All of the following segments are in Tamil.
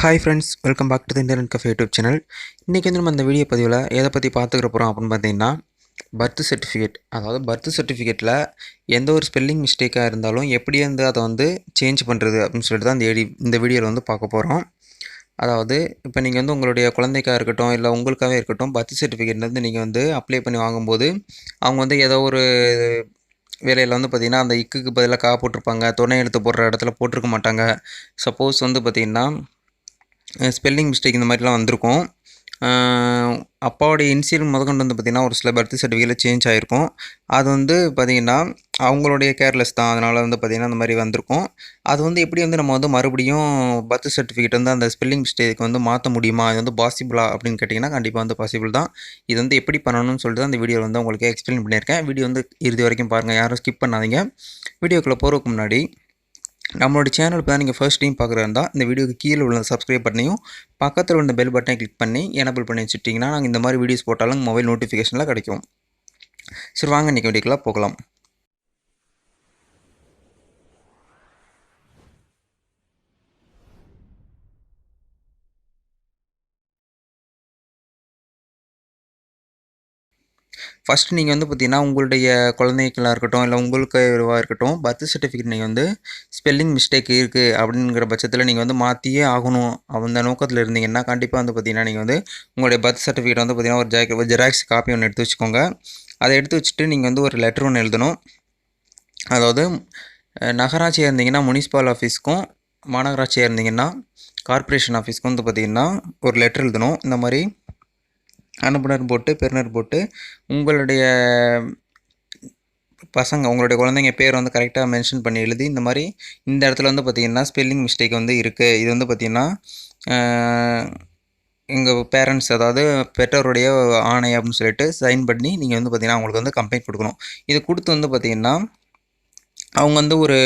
Hi friends welcome back to the internet cafe YouTube channel இன்றைக்கி வந்து நம்ம இந்த வீடியோ பதிவில் எதை பற்றி பார்த்துக்கிற போகிறோம் அப்படின்னு பார்த்தீங்கன்னா பர்த் சர்டிஃபிகேட் அதாவது பர்த் சர்டிஃபிகேட்டில் எந்த ஒரு ஸ்பெல்லிங் மிஸ்டேக்காக இருந்தாலும் எப்படி வந்து அதை வந்து சேஞ்ச் பண்ணுறது அப்படின்னு சொல்லிட்டு தான் இந்த எடி இந்த வீடியோவில் வந்து பார்க்க போகிறோம் அதாவது இப்போ நீங்கள் வந்து உங்களுடைய குழந்தைக்காக இருக்கட்டும் இல்லை உங்களுக்காகவே இருக்கட்டும் பர்த் சர்டிஃபிகேட் வந்து நீங்கள் வந்து அப்ளை பண்ணி வாங்கும்போது அவங்க வந்து ஏதோ ஒரு வேலையில் வந்து பார்த்திங்கன்னா அந்த இக்குக்கு பதிலாக கா போட்டிருப்பாங்க துணை எழுத்து போடுற இடத்துல போட்டிருக்க மாட்டாங்க. சப்போஸ் வந்து பார்த்திங்கன்னா ஸ்பெல்லிங் மிஸ்டேக் இந்த மாதிரிலாம் வந்திருக்கும். அப்பாவோடைய இன்சியல் முதற்கொண்டு வந்து பார்த்திங்கன்னா ஒரு சில பர்த் சர்டிஃபிகேட்டில் சேஞ்ச் ஆகிருக்கும் அது வந்து பார்த்திங்கன்னா அவங்களுடைய கேர்லெஸ் தான். அதனால் வந்து பார்த்திங்கன்னா அந்த மாதிரி வந்திருக்கும். அது வந்து எப்படி வந்து நம்ம வந்து மறுபடியும் பர்த் சர்டிஃபிகேட் வந்து அந்த ஸ்பெல்லிங் மிஸ்டேக் வந்து மாற்ற முடியுமா? இது வந்து பாசிபிளா அப்படின்னு கேட்டிங்கன்னா கண்டிப்பாக வந்து பாசிபிள் தான். இது வந்து எப்படி பண்ணணும்னு சொல்லிட்டு தான் இந்த வீடியோ வந்து உங்களுக்கு எக்ஸ்பிளைன் பண்ணியிருக்கேன். வீடியோ வந்து இறுதி வரைக்கும் பாருங்கள் யாரும் ஸ்கிப் பண்ணாதீங்க. வீடியோக்குள்ளே போகிறதுக்கு முன்னாடி நம்மளோட சேனல் இப்போ தான் நீங்கள் ஃபர்ஸ்ட் டைம் பார்க்குறதா இந்த வீடியோக்கு கீழே உள்ள சப்ஸ்கிரைப் பண்ணியும் பக்கத்தில் உள்ள பெல் பட்டனை கிளிக் பண்ணி எனபிள் பண்ணி வச்சுட்டிங்கன்னா நாங்கள் இந்த மாதிரி வீடியோஸ் போட்டாலும் மொபைல் நோட்டிஃபிகேஷனில் கிடைக்கும். சரி வாங்க இன்றைக்கி வீடியோக்கெலாம் போகலாம். ஃபஸ்ட்டு நீங்கள் வந்து பார்த்தீங்கன்னா உங்களுடைய குழந்தைகளாக இருக்கட்டும் இல்லை உங்களுக்கு இதுவாக இருக்கட்டும் பர்த் சர்டிஃபிகேட் நீங்கள் வந்து ஸ்பெல்லிங் மிஸ்டேக் இருக்குது அப்படிங்கிற பட்சத்தில் நீங்கள் வந்து மாற்றியே ஆகணும் அந்த நோக்கத்தில் இருந்தீங்கன்னா கண்டிப்பாக வந்து பார்த்தீங்கன்னா நீங்கள் வந்து உங்களுடைய பர்த் சர்டிஃபிகேட் வந்து பார்த்தீங்கன்னா ஒரு ஒரு ஜெராக்ஸ் காப்பி ஒன்று எடுத்து வச்சுக்கோங்க. அதை எடுத்து வச்சுட்டு நீங்கள் வந்து ஒரு லெட்டர் ஒன்று எழுதணும். அதாவது நகராட்சியாக இருந்தீங்கன்னா முனிசிபல் ஆஃபீஸ்க்கும் மாநகராட்சியாக இருந்தீங்கன்னா கார்ப்பரேஷன் ஆஃபீஸ்க்கும் வந்து பார்த்தீங்கன்னா ஒரு லெட்டர் எழுதணும். இந்த மாதிரி அனுப்புனர் போட்டு பெறுநர் போட்டு உங்களுடைய பசங்க உங்களுடைய குழந்தைங்க பேர் வந்து கரெக்டாக மென்ஷன் பண்ணி எழுதி இந்த மாதிரி இந்த இடத்துல வந்து பார்த்தீங்கன்னா ஸ்பெல்லிங் மிஸ்டேக் வந்து இருக்குது இது வந்து பார்த்திங்கன்னா எங்கள் பேரண்ட்ஸ் அதாவது பெற்றோருடைய ஆணை அப்படின்னு சொல்லிட்டு சைன் பண்ணி நீங்கள் வந்து பார்த்திங்கன்னா அவங்களுக்கு வந்து கம்ப்ளைண்ட் கொடுக்கணும். இது கொடுத்து வந்து பார்த்தீங்கன்னா அவங்க வந்து ஒரு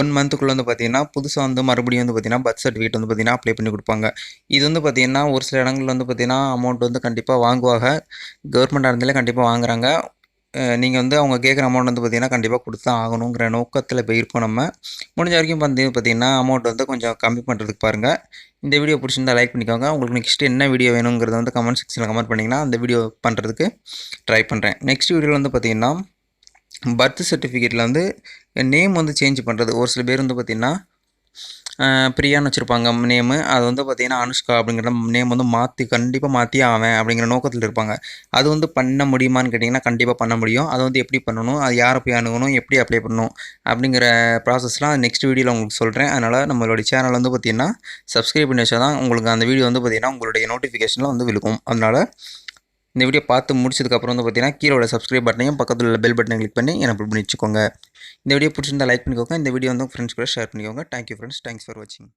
ஒன் மந்த்துக்குள்ளே வந்து பார்த்தீங்கன்னா புதுசாக வந்து மறுபடியும் வந்து பார்த்தீங்கன்னா பர்த் சர்டிஃபிகேட் வந்து பார்த்திங்கன்னா அப்ளை பண்ணி கொடுப்பாங்க. இது வந்து பார்த்திங்கன்னா ஒரு சில இடங்கள்ல வந்து பார்த்தீங்கன்னா அமௌண்ட் வந்து கண்டிப்பாக வாங்குவாங்க. கவர்மெண்ட் இருந்தாலே கண்டிப்பாக வாங்குறாங்க. நீங்கள் வந்து அவங்க கேட்குற அமௌண்ட் வந்து பார்த்தீங்கன்னா கண்டிப்பாக கொடுத்து தான் ஆகணுங்கிற நோக்கத்தில் இப்போ இருப்போம் நம்ம. முடிஞ்ச வரைக்கும் வந்து பார்த்தீங்கன்னா அமௌண்ட் வந்து கொஞ்சம் கம்மி பண்ணுறதுக்கு பாருங்கள் இந்த வீடியோ பிடிச்சிருந்தால் லைக் பண்ணிக்கோங்க. உங்களுக்கு நெக்ஸ்ட் என்ன வீடியோ வேணுங்கிறத வந்து கமெண்ட் செக்ஷனில் கமெண்ட் பண்ணிங்கன்னா அந்த வீடியோ பண்ணுறதுக்கு ட்ரை பண்ணுறேன் நெக்ஸ்ட் வீடியோவில் வந்து பார்த்தீங்கன்னா பர்த் சர்டிஃபிகேட்டில் வந்து நேம் வந்து சேஞ்ச் பண்ணுறது ஒரு சில பேர் வந்து பார்த்திங்கன்னா பிரியான்னு வச்சுருப்பாங்க. நேமு அது வந்து பார்த்திங்கன்னா அனுஷ்கா அப்படிங்கிற நேம் வந்து மாற்றி கண்டிப்பாக மாற்றி ஆவேன் அப்படிங்கிற நோக்கத்தில் இருப்பாங்க. அது வந்து பண்ண முடியுமான்னு கேட்டிங்கன்னா கண்டிப்பாக பண்ண முடியும். அது வந்து எப்படி பண்ணணும்? அது யாரை போய் அணுகணும்? எப்படி அப்ளை பண்ணணும்? அப்படிங்கிற ப்ராசஸ்லாம் நெக்ஸ்ட் வீடியோவில் உங்களுக்கு சொல்கிறேன் அதனால் நம்மளுடைய சேனல் வந்து பார்த்திங்கன்னா சப்ஸ்கிரைப் பண்ணி வச்சா தான் உங்களுக்கு அந்த வீடியோ வந்து பார்த்திங்கன்னா உங்களுடைய நோட்டிஃபிகேஷனில் வந்து விழுக்கும். அதனால் இந்த வீடியோ பார்த்து முடிச்சதுக்கப்புறம் வந்து பார்த்தீங்கன்னா கீழே உள்ள சப்ஸ்கிரைப் பட்டனையும் பக்கத்தில் உள்ள பெல் பட்டனை கிளிக் பண்ணி எனக்கு பண்ணி வச்சுக்கோங்க. இந்த வீடியோ பிடிச்சிருந்தா லைக் பண்ணிக்கோங்க. இந்த வீடியோ வந்து ஃப்ரெண்ட்ஸ் கூட ஷேர் பண்ணிக்கோங்க. தேங்க்யூ ஃப்ரெண்ட்ஸ் தேங்க்ஸ் ஃபார் வாட்சிங்